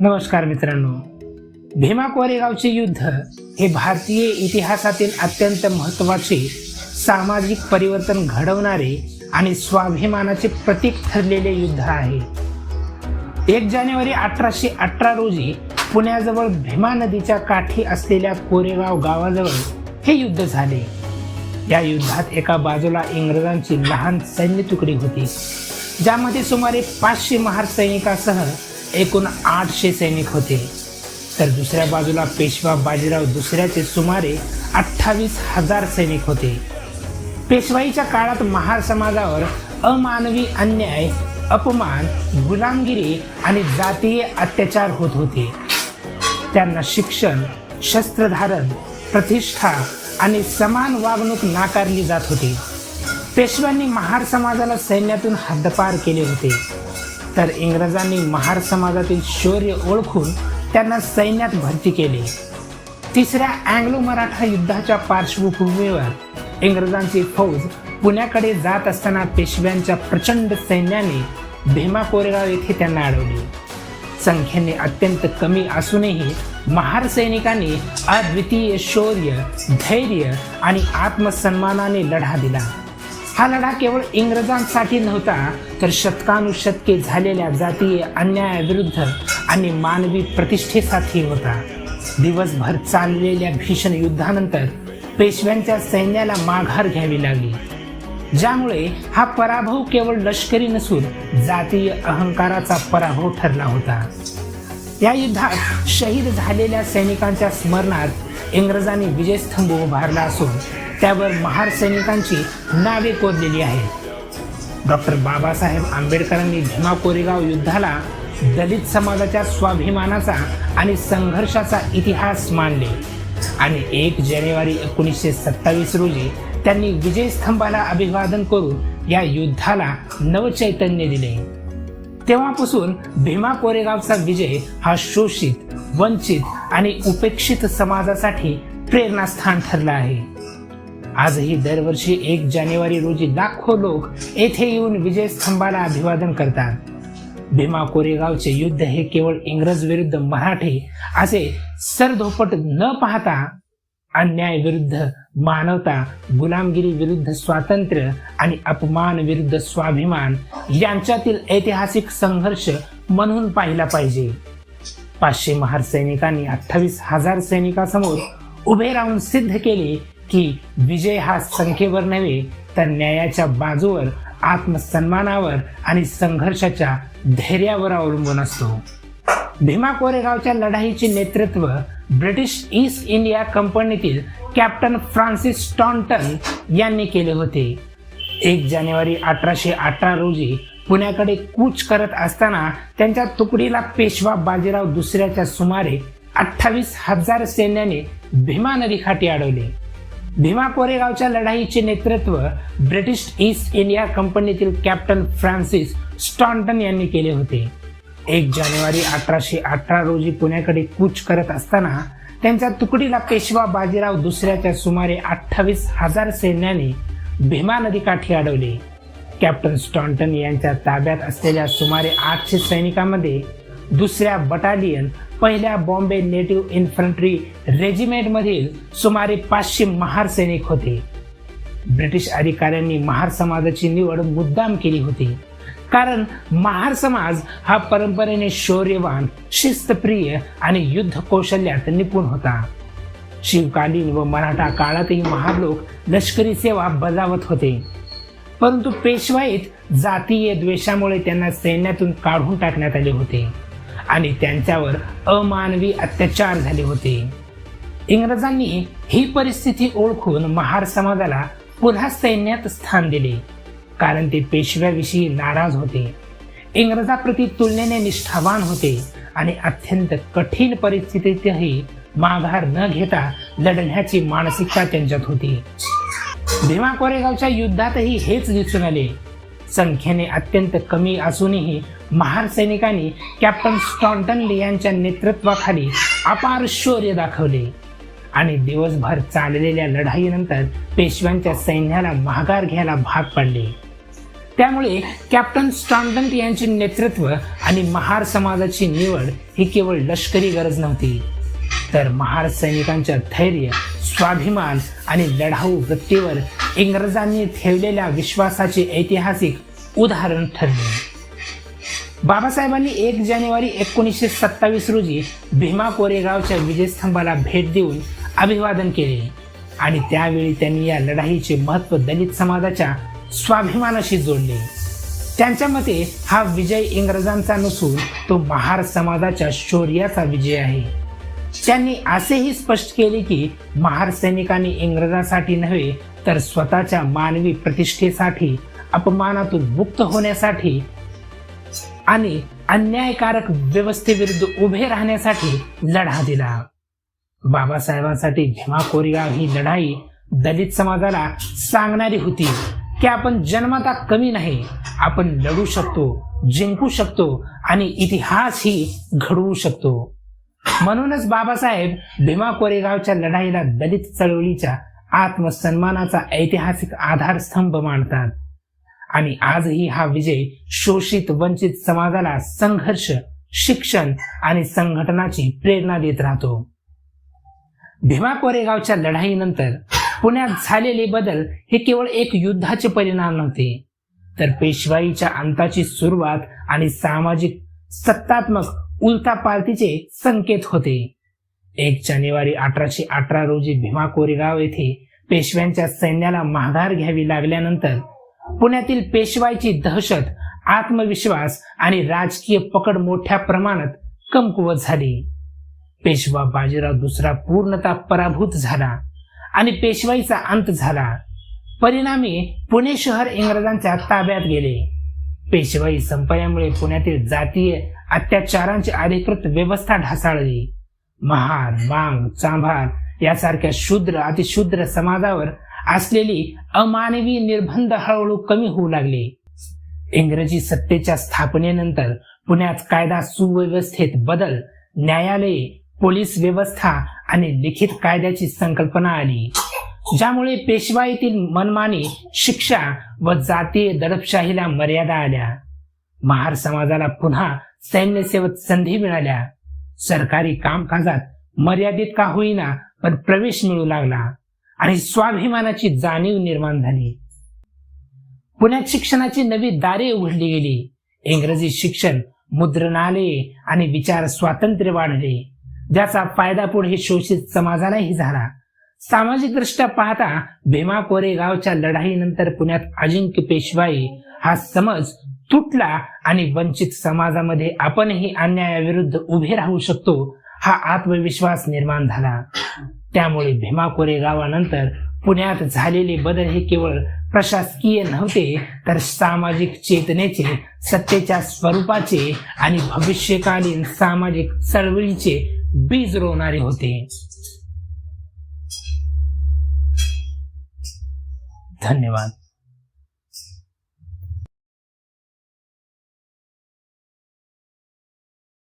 नमस्कार मित्रांनो. भीमा कोरेगावचे युद्ध हे भारतीय इतिहासातील अत्यंत महत्त्वाचे सामाजिक परिवर्तन घडवणारे आणि स्वाभिमानाचे प्रतीक ठरलेले युद्ध आहे. एक जानेवारी अठराशे अठरा रोजी पुण्याजवळ भीमा नदीच्या काठी असलेल्या कोरेगाव गावाजवळ हे युद्ध झाले. या युद्धात एका बाजूला इंग्रजांची लहान सैन्य तुकडी होती ज्यामध्ये सुमारे पाचशे महार सैनिकासह एकूण आठशे सैनिक होते. तर दुसऱ्या बाजूला पेशवा बाजीराव दुसऱ्याचे सुमारे अठ्ठावीस हजार सैनिक होते. पेशवाईच्या काळात महार समाजावर अमानवी अन्याय अपमान गुलामगिरी आणि जातीय अत्याचार होत होते. त्यांना शिक्षण शस्त्रधारण प्रतिष्ठा आणि समान वागणूक नाकारली जात होती. पेशव्यांनी महार समाजाला सैन्यातून हद्दपार केले होते. तर इंग्रजांनी महार समाजातील शौर्य ओळखून त्यांना सैन्यात भरती केली. तिसऱ्या अँग्लो मराठा युद्धाच्या पार्श्वभूमीवर इंग्रजांची फौज पुण्याकडे जात असताना पेशव्यांच्या प्रचंड सैन्याने भीमा कोरेगाव येथे त्यांना अडवली. संख्येने अत्यंत कमी असूनही महार सैनिकांनी अद्वितीय शौर्य धैर्य आणि आत्मसन्मानाने लढा दिला. हा लढा केवळ इंग्रजांसाठी नव्हता तर शतकानुशतके झालेल्या जातीय अन्यायाविरुद्ध आणि मानवी प्रतिष्ठेसाठी होता. दिवसभर चाललेल्या भीषण युद्धानंतर पेशव्यांच्या सैन्याला माघार घ्यावी लागली. ज्यामुळे हा पराभव केवळ लष्करी नसून जातीय अहंकाराचा पराभव ठरला होता. या युद्धात शहीद झालेल्या सैनिकांच्या स्मरणार्थ इंग्रजांनी विजयस्तंभ उभारला असून त्यावर महार सैनिकांची नावे कोरलेली आहेत. डॉक्टर बाबासाहेब आंबेडकरांनी भीमा कोरेगाव युद्धाला दलित समाजाच्या स्वाभिमानाचा आणि संघर्षाचा इतिहास मानले. आणि एक जानेवारी एकोणीसशे सत्तावीस रोजी त्यांनी विजयस्तंभाला अभिवादन करून या युद्धाला नवचैतन्य दिले. तेव्हापासून भीमा कोरेगावचा विजय हा शोषित वंचित आणि उपेक्षित समाजासाठी प्रेरणास्थान ठरला आहे. आजही दरवर्षी एक जानेवारी रोजी लाखो लोक येथे येऊन विजय स्तंभाला अभिवादन करतात. भीमा कोरेगावचे युद्ध हे केवळ इंग्रज विरुद्ध मराठी असे सरधोपट न पाहता अन्याय विरुद्ध मानवता गुलामगिरी विरुद्ध स्वातंत्र्य आणि अपमान विरुद्ध स्वाभिमान यांच्यातील ऐतिहासिक संघर्ष म्हणून पाहिला पाहिजे. पाचशे महार सैनिकांनी अठ्ठावीस हजार सैनिकांसमोर उभे राहून सिद्ध केले की विजय हा संख्येवर नव्हे तर न्यायाच्या बाजूवर आत्मसन्मानावर आणि संघर्षाच्या धैर्यावर अवलंबून असतो. भीमा कोरेगावच्या लढाईचे नेतृत्व ब्रिटिश ईस्ट इंडिया कंपनीतील कॅप्टन फ्रान्सिस टॉन्टन यांनी केले होते. एक जानेवारी अठराशे अठरा रोजी पुण्याकडे कूच करत असताना त्यांच्या तुकडीला पेशवा बाजीराव दुसऱ्याच्या सुमारे अठ्ठावीस हजार सैन्याने भीमा नदीखाटी अडवले भीमा कोरेगावच्या लढाईचे नेतृत्व ब्रिटिश ईस्ट इंडिया कंपनीतील कॅप्टन फ्रान्सिस स्टॉन्टन यांनी केले होते. एक जानेवारी अठराशे अठरा रोजी पुण्याकडे कूच करत असताना त्यांच्या तुकडीला पेशवा बाजीराव दुसऱ्याच्या सुमारे अठ्ठावीस हजार सैन्याने भीमा नदीकाठी अडवले. कॅप्टन स्टॉन्टन यांच्या ताब्यात असलेल्या सुमारे आठशे सैनिकांमध्ये दुसऱ्या बटालियन पहिल्या बॉम्बे नेटिव्ह इन्फंट्री रेजिमेंटमधील सुमारे पाचशे महार सैनिक होते. ब्रिटिश अधिकाऱ्यांनी महार समाजाची निवड मुद्दाम केली होती. कारण महार समाज हा परंपरेने शौर्यवान शिस्तप्रिय आणि युद्ध कौशल्यात निपुण होता. शिवकालीन व मराठा काळातही महार लोक लष्करी सेवा बजावत होते. परंतु पेशवाईत जातीय द्वेषामुळे त्यांना सैन्यातून काढून टाकण्यात आले होते. आणि त्यांच्यावर अमानवी अत्याचार झाले होते. इंग्रजांनी ही परिस्थिती ओळखून महार समाजाला पुन्हा सैन्यात स्थान दिले कारण ते पेशव्याविषयी नाराज होते. इंग्रजाप्रती तुलनेने निष्ठावान होते आणि अत्यंत कठीण परिस्थितीतही माघार न घेता लढण्याची मानसिकता त्यांच्यात होती. भीमा कोरेगावच्या युद्धातही हेच दिसून आले. संख्येने अत्यंत कमी असूनही महार सैनिकांनी कॅप्टन स्टॉन्टन यांच्या नेतृत्वाखाली अपार शौर्य दाखवले. आणि दिवसभर चाललेल्या लढाईनंतर पेशव्यांच्या सैन्याला माघार घ्यायला भाग पडले. त्यामुळे कॅप्टन स्टॉन्टन यांचे नेतृत्व आणि महार समाजाची निवड ही केवळ लष्करी गरज नव्हती. तर महार सैनिकांच्या धैर्य स्वाभिमान आणि लढाऊ वृत्तीवर इंग्रजांनी ठेवलेल्या विश्वासाचे ऐतिहासिक उदाहरण ठरले. बाबासाहेबांनी एक जानेवारी एकोणीसशे सत्तावीस रोजी भीमा कोरेगावच्या विजयस्तंभाला भेट देऊन अभिवादन केले आणि त्यावेळी त्यांनी या लढाईचे महत्त्व दलित समाजाच्या स्वाभिमानाशी जोडले. त्यांच्या मते हा विजय इंग्रजांचा नसून तो महार समाजाच्या शौर्याचा विजय आहे. त्यांनी असेही स्पष्ट केले की महार सैनिकांनी इंग्रजांसाठी नव्हे तर स्वतःच्या मानवी प्रतिष्ठेसाठी अपमानातून मुक्त होण्यासाठी आणि अन्यायकारक व्यवस्थेविरुद्ध उभे राहण्यासाठी लढा दिला. बाबासाहेबांसाठी भीमा कोरेगाव ही लढाई दलित समाजाला सांगणारी होती की आपण जन्मता कमी नाही आपण लढू शकतो जिंकू शकतो आणि इतिहासही घडवू शकतो. म्हणूनच बाबासाहेब भीमा कोरेगावच्या लढाईला दलित चळवळीच्या आत्मसन्मानाचा ऐतिहासिक आधारस्तंभ मानतात. आणि आजही हा विजय शोषित वंचित समाजाला संघर्ष शिक्षण आणि संघटनाची प्रेरणा देत राहतो. भीमा कोरेगावच्या लढाईनंतर पुण्यात झालेले बदल हे केवळ एक युद्धाचे परिणाम नव्हते तर पेशवाईच्या अंताची सुरुवात आणि सामाजिक सत्तात्मक उलथापालथीचे संकेत होते. एक जानेवारी अठराशे अठरा रोजी भीमा कोरेगाव येथे पेशव्यांच्या सैन्याला माघार घ्यावी लागल्यानंतर पुण्यातील पेशवाईची दहशत आत्मविश्वास आणि राजकीय पकड मोठ्या प्रमाणात कमकुवत झाली. पेशवा बाजीराव दुसरा पूर्णतः पराभूत झाला आणि पेशवाईचा अंत झाला. परिणामी पुणे शहर इंग्रजांच्या ताब्यात गेले. पेशवाई संपल्यामुळे पुण्यातील जातीय अत्याचारांची अधिकृत व्यवस्था ढासाळली. महार मांग चांभार यासारख्या शूद्र अतिशूद्र समाजावर असलेली अमानवी निर्बंध हळूहळू कमी होऊ लागले. इंग्रजी सत्तेच्या स्थापनेनंतर पुण्यात कायदा सुव्यवस्थेत बदल न्यायालये पोलीस व्यवस्था आणि लिखित कायद्याची संकल्पना आली. ज्यामुळे पेशवाईतील मनमानी शिक्षा व जातीय दडपशाहीला मर्यादा आल्या. महार समाजाला पुन्हा सैन्यसेवेत संधी मिळाल्या. सरकारी कामकाजात मर्यादित का होईना पण प्रवेश मिळू लागला आणि स्वाभिमानाची जाणीव निर्माण झाली. पुण्यात शिक्षणाची नवी दारे उघडली गेली. इंग्रजी शिक्षण मुद्रणालये आणि विचार स्वातंत्र्य वाढले. ज्याचा फायदा पुढे शोषित समाजालाही झाला. सामाजिक दृष्ट्या पाहता भीमा कोरेगावच्या लढाईनंतर पुण्यात अजिंक्य पेशवाई हा समज तुटला आणि वंचित समाजामध्ये आपणही अन्यायाविरुद्ध उभे राहू शकतो हा आत्मविश्वास निर्माण झाला. त्यामुळे भीमा कोरेगावानंतर पुण्यात झालेले बदल हे केवळ प्रशासकीय नव्हते तर सामाजिक चेतनेचे सत्तेच्या स्वरूपाचे आणि भविष्यकालीन सामाजिक चळवळीचे बीज रोवणारे होते. धन्यवाद.